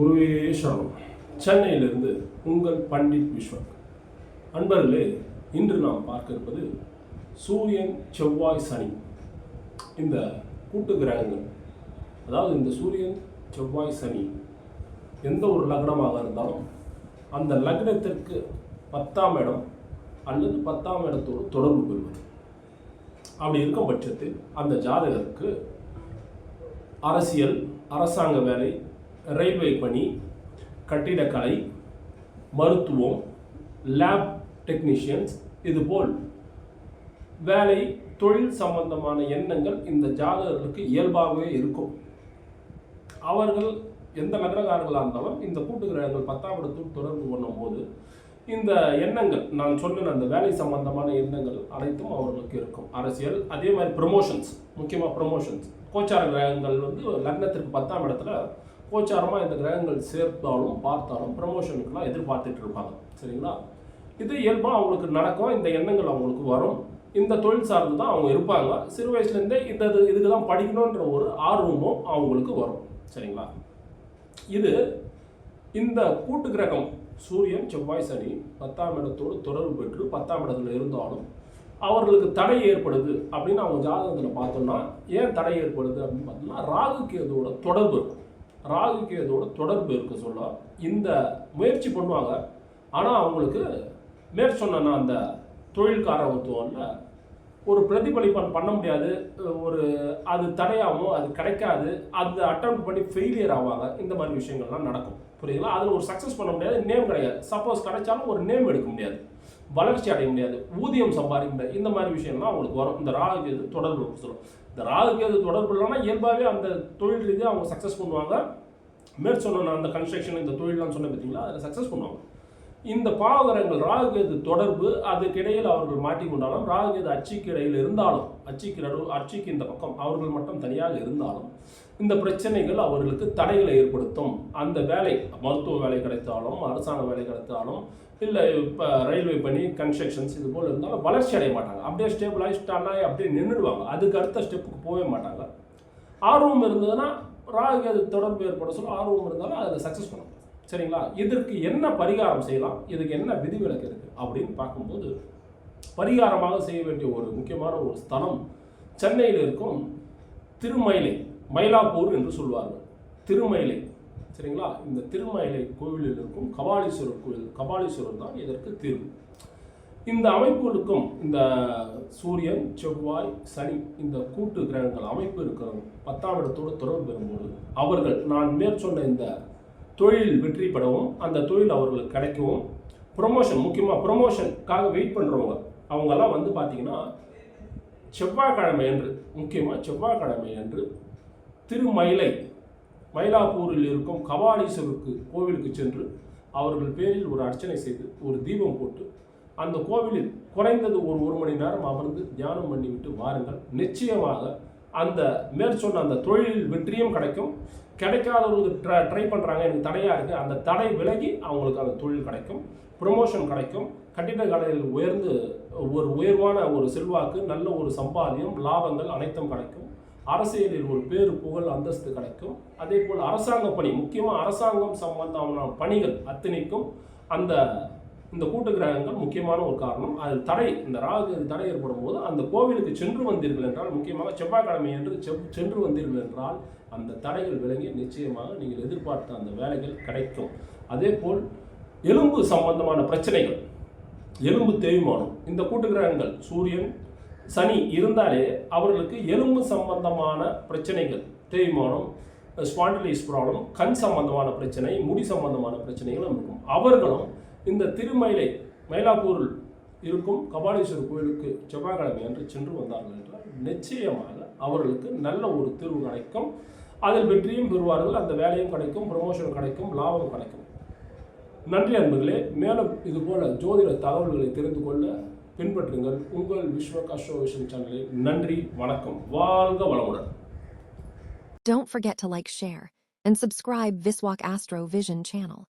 குருவே சரணம். சென்னையிலிருந்து உங்கள் பண்டிட் விஸ்வக் அன்பர்களே இன்று நாம் பார்க்க இருப்பது சூரியன் செவ்வாய் சனி. இந்த கூட்டு கிரகங்கள் அதாவது இந்த சூரியன் செவ்வாய் சனி எந்த ஒரு லக்னமாக இருந்தாலும் அந்த லக்னத்திற்கு பத்தாம் இடம் அல்லது பத்தாம் இடத்தோடு தொடர்பு கொள்வது. அப்படி இருக்கும் பட்சத்தில் அந்த ஜாதகருக்கு அரசியல் அரசாங்க வேலை ரயில்வே பணி கட்டிடக்கலை மருத்துவம் லேப் டெக்னீஷியன்ஸ் இதுபோல் வேலை தொழில் சம்பந்தமான எண்ணங்கள் இந்த ஜாதகர்களுக்கு இயல்பாகவே இருக்கும். அவர்கள் எந்த நகரக்காரர்களாக இருந்தாலும் இந்த கூட்டு கிரகங்கள் பத்தாம் இடத்தோடு தொடர்பு பண்ணும்போது இந்த எண்ணங்கள் நான் சொன்ன அந்த வேலை சம்பந்தமான எண்ணங்கள் அனைத்தும் அவர்களுக்கு இருக்கும். அரசியல் அதே மாதிரி ப்ரொமோஷன்ஸ் முக்கியமாக ப்ரொமோஷன்ஸ் கோச்சார கிரகங்கள் வந்து லக்னத்திற்கு பத்தாம் இடத்துல கோச்சாரமாக இந்த கிரகங்கள் சேர்த்தாலும் பார்த்தாலும் ப்ரமோஷனுக்குலாம் எதிர்பார்த்துட்டு இருப்பாங்க. சரிங்களா? இது இயல்பாக அவங்களுக்கு நடக்கும். இந்த எண்ணங்கள் அவங்களுக்கு வரும். இந்த தொழில் சார்ந்து தான் அவங்க இருப்பாங்க. சிறு வயசுலேருந்தே இந்த இது இதுக்கு தான் படிக்கணுன்ற ஒரு ஆர்வமும் அவங்களுக்கு வரும். சரிங்களா? இது இந்த கூட்டு கிரகம் சூரியன் செவ்வாய் சனி பத்தாம் இடத்தோடு தொடர்பு பெற்று பத்தாம் இடத்துல இருந்தாலும் அவர்களுக்கு தடை ஏற்படுது அப்படின்னு அவங்க ஜாதகத்தில் பார்த்தோம்னா ஏன் தடை ஏற்படுது அப்படின்னு பார்த்தோம்னா ராகு கேதுவோட தொடர்பு இருக்கும். ராகு கேதோட தொடர்பு இருக்க சொல்ல. இந்த முயற்சி பண்ணுவாங்க. ஆனால் அவங்களுக்கு மேற்சொன்ன அந்த தொழில்காரத்துவம்ல ஒரு பிரதிபலிப்பன் பண்ண முடியாது. ஒரு அது தடையாகவும் அது கிடைக்காது. அந்த அட்டம் பண்ணி ஃபெயிலியர் ஆவாங்க. இந்த மாதிரி விஷயங்கள்லாம் நடக்கும். புரியுதுங்களா? அதில் ஒரு சக்ஸஸ் பண்ண முடியாது. நேம் கிடையாது. சப்போஸ் கிடைச்சாலும் ஒரு நேம் எடுக்க முடியாது. வளர்ச்சி அடைய முடியாது. ஊதியம் சம்பாதிக்க இந்த மாதிரி விஷயம்லாம் அவங்களுக்கு வரும். இந்த ராகு கேது தொடர்பு சொல்லும் இந்த ராகு கேது தொடர்பு இல்லைன்னா இயல்பாகவே அந்த தொழில் ரீதியாக அவங்க சக்ஸஸ் பண்ணுவாங்க. மேற் சொன்ன அந்த கன்ஸ்ட்ரக்ஷன் இந்த தொழிலாம் சொன்ன பார்த்தீங்களா அதில் சக்ஸஸ் பண்ணுவாங்க. இந்த பாவகரங்கள் ராகுகேது தொடர்பு அதுக்கிடையில் அவர்கள் மாட்டிக்கொண்டாலும் ராகுகேது அச்சிக்கு இடையில் இருந்தாலும் அச்சிக்கு அச்சுக்கு அச்சிக்கு இந்த பக்கம் அவர்கள் மட்டும் தனியாக இருந்தாலும் இந்த பிரச்சனைகள் அவர்களுக்கு தடைகளை ஏற்படுத்தும். அந்த வேலை மருத்துவ வேலை கிடைத்தாலும் அரசாங்க வேலை கிடைத்தாலும் இல்லை இப்போ ரயில்வே பணி கன்ஸ்ட்ரக்ஷன்ஸ் இது போல் இருந்தாலும் வளர்ச்சி அடைய மாட்டாங்க. அப்படியே ஸ்டேபிள் ஆகி அப்படியே நின்றுடுவாங்க. அதுக்கு அடுத்த ஸ்டெப்புக்கு போகவே மாட்டாங்க. ஆர்வம் இருந்ததுன்னா ராகு தொடர்பு ஏற்பட சொல்ல ஆர்வம் இருந்தாலும் அதில் சக்ஸஸ் பண்ணும் சரிங்களா? இதற்கு என்ன பரிகாரம் செய்யலாம்? இதுக்கு என்ன விதிவிலக்கு இருக்குது அப்படின்னு பார்க்கும்போது பரிகாரமாக செய்ய வேண்டிய ஒரு முக்கியமான ஒரு ஸ்தலம் சென்னையில் இருக்கும் திருமயிலை மயிலாப்பூர் என்று சொல்வார்கள். திருமயிலை சரிங்களா? இந்த திருமயிலை கோவிலில் இருக்கும் கபாலீஸ்வரர் கோவில் கபாலீஸ்வரர் தான் இதற்கு தீர்வு. இந்த அமைப்புகளுக்கும் இந்த சூரியன் செவ்வாய் சனி இந்த கூட்டு கிரகங்கள் அமைப்பு இருக்கிற பத்தாம் இடத்தோடு தொடர்பு பெறும்போது அவர்கள் நான் மேற்சொன்ன இந்த தொழில் வெற்றி பெறவும் அந்த தொழில் அவர்களுக்கு கிடைக்கவும் ப்ரொமோஷன் முக்கியமாக ப்ரொமோஷனுக்காக வெயிட் பண்ணுறவங்க அவங்கெல்லாம் வந்து பார்த்தீங்கன்னா செவ்வாய்க்கிழமை என்று முக்கியமாக செவ்வாய்க்கிழமை என்று திருமயிலை மயிலாப்பூரில் இருக்கும் கபாலீஸ்வருக்கு கோவிலுக்கு சென்று அவர்கள் பேரில் ஒரு அர்ச்சனை செய்து ஒரு தீபம் போட்டு அந்த கோவிலில் குறைந்தது ஒரு ஒரு மணி நேரம் அமர்ந்து தியானம் பண்ணிவிட்டு வாருங்கள். நிச்சயமாக அந்த மேற்சொன்ன அந்த தொழிலில் வெற்றியும் கிடைக்கும். கிடைக்காதவங்களுக்கு ட்ரை ட்ரை பண்ணுறாங்க எனக்கு தடையாக இருக்குது அந்த தடை விலகி அவங்களுக்கு அந்த தொழில் கிடைக்கும். ப்ரொமோஷன் கிடைக்கும். கட்டிட கலையில் உயர்ந்து ஒரு உயர்வான ஒரு செல்வாக்கு நல்ல ஒரு சம்பாதியம் லாபங்கள் அனைத்தும் கிடைக்கும். அரசியலில் ஒரு பேரு புகழ் அந்தஸ்து கிடைக்கும். அதே போல் அரசாங்க பணி முக்கியமாக அரசாங்கம் சம்பந்தமான பணிகள் அத்தனைக்கும் அந்த இந்த கூட்டு கிரகங்கள் முக்கியமான ஒரு காரணம். அது தடை இந்த ராகு தடை ஏற்படும் போது அந்த கோவிலுக்கு சென்று வந்தீர்கள் என்றால் முக்கியமாக செவ்வாய்க்கிழமை என்று செவ் சென்று வந்தீர்கள் என்றால் அந்த தடைகள் விளங்கி நிச்சயமாக நீங்கள் எதிர்பார்த்த அந்த வேலைகள் கிடைக்கும். அதே போல் எலும்பு சம்பந்தமான பிரச்சனைகள் எலும்பு தேய்மானம். இந்த கூட்டு கிரகங்கள் சூரியன் சனி இருந்தாலே அவர்களுக்கு எலும்பு சம்பந்தமான பிரச்சனைகள் தேய்மானம் ஸ்பாண்டிலைஸ் ப்ராப்ளம் கண் சம்பந்தமான பிரச்சனை முடி சம்பந்தமான பிரச்சனைகளும் இருக்கும் அவர்களும் இந்த திருமயிலை மயிலாப்பூரில் இருக்கும் கபாலீஸ்வரர் கோயிலுக்கு செவ்வாய்க்கிழமை என்று சென்று வந்தார்கள் என்றால் நிச்சயமாக அவர்களுக்கு நல்ல ஒரு தீர்வு கிடைக்கும். அதில் வெற்றியும் பெறுவார்கள். அந்த வேலையும் கிடைக்கும் ப்ரமோஷன் கிடைக்கும் லாபம் கிடைக்கும். நன்றி அன்பர்களே மேலும் இதுபோல ஜோதிட தகவல்களை தெரிந்து கொள்ள பின்பற்றுங்கள் உங்கள் விஸ்வ கஷ்டோவிஷன் சேனலை நன்றி வணக்கம். வாழ்க வளமுடன். Don't forget to like, share, and subscribe Viswak Astro Vision channel.